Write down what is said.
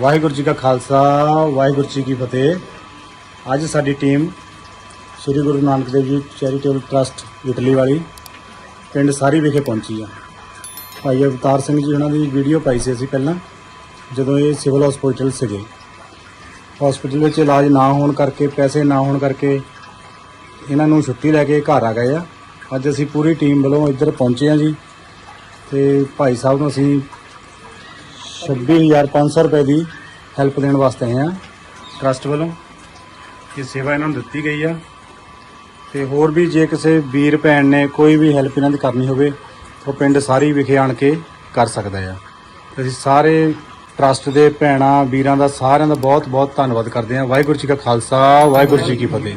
ਵਾਹਿਗੁਰੂ ਜੀ ਕਾ ਖਾਲਸਾ, ਵਾਹਿਗੁਰੂ ਜੀ ਕੀ ਫਤਿਹ। ਅੱਜ ਸਾਡੀ ਟੀਮ ਸ੍ਰੀ Guru Nanak Dev ji charitable trust Italy ਵਾਲੀ ਪਿੰਡ ਸਾਰੀ ਵਿਖੇ ਪਹੁੰਚੀ ਆ। ਭਾਈ ਅਵਤਾਰ ਸਿੰਘ ਜੀ ਉਹਨਾਂ ਦੀ ਵੀਡੀਓ ਪਾਈ ਸੀ ਅਸੀਂ ਪਹਿਲਾਂ, ਜਦੋਂ ਇਹ ਸਿਵਲ ਹਸਪੀਟਲ ਸੀਗੇ। ਹਸਪੀਟਲ ਵਿੱਚ ਇਲਾਜ ਨਾ ਹੋਣ ਕਰਕੇ, ਪੈਸੇ ਨਾ ਹੋਣ ਕਰਕੇ ਇਹਨਾਂ ਨੂੰ ਛੁੱਟੀ ਲੈ ਕੇ ਘਰ ਆ ਗਏ ਆ। ਅੱਜ ਅਸੀਂ ਪੂਰੀ ਟੀਮ ਵੱਲੋਂ ਇੱਧਰ ਪਹੁੰਚੇ ਆ ਜੀ। ਤੇ ਭਾਈ ਸਾਹਿਬ ਨੂੰ ਅਸੀਂ 26500 ਰੁਪਏ ਦੀ ਹੈਲਪ ਦੇਣ ਵਾਸਤੇ ਆਏ ਆ ਟਰਸਟ ਵੱਲੋਂ ਇਹ ਸੇਵਾ ਇਹਨਾਂ ਨੂੰ ਦਿੱਤੀ ਗਈ ਆ। ਤੇ ਹੋਰ ਵੀ ਜੇ ਕਿਸੇ ਵੀਰ ਭੈਣ ਨੇ ਕੋਈ ਵੀ ਹੈਲਪ ਇਹਨਾਂ ਦੀ ਕਰਨੀ ਹੋਵੇ ਤਾਂ ਉਹ ਪਿੰਡ ਸਾਰੀ ਵਿਖੇ ਆਣ ਕੇ ਕਰ ਸਕਦਾ ਆ। ਅਸੀਂ ਸਾਰੇ ਟਰਸਟ ਦੇ ਭੈਣਾਂ, ਵੀਰਾਂ ਦਾ ਸਾਰਿਆਂ ਦਾ ਬਹੁਤ ਬਹੁਤ ਧੰਨਵਾਦ ਕਰਦੇ ਹਾਂ। ਵਾਹਿਗੁਰੂ ਜੀ ਕਾ ਖਾਲਸਾ, ਵਾਹਿਗੁਰੂ ਜੀ ਕੀ ਫਤਿਹ।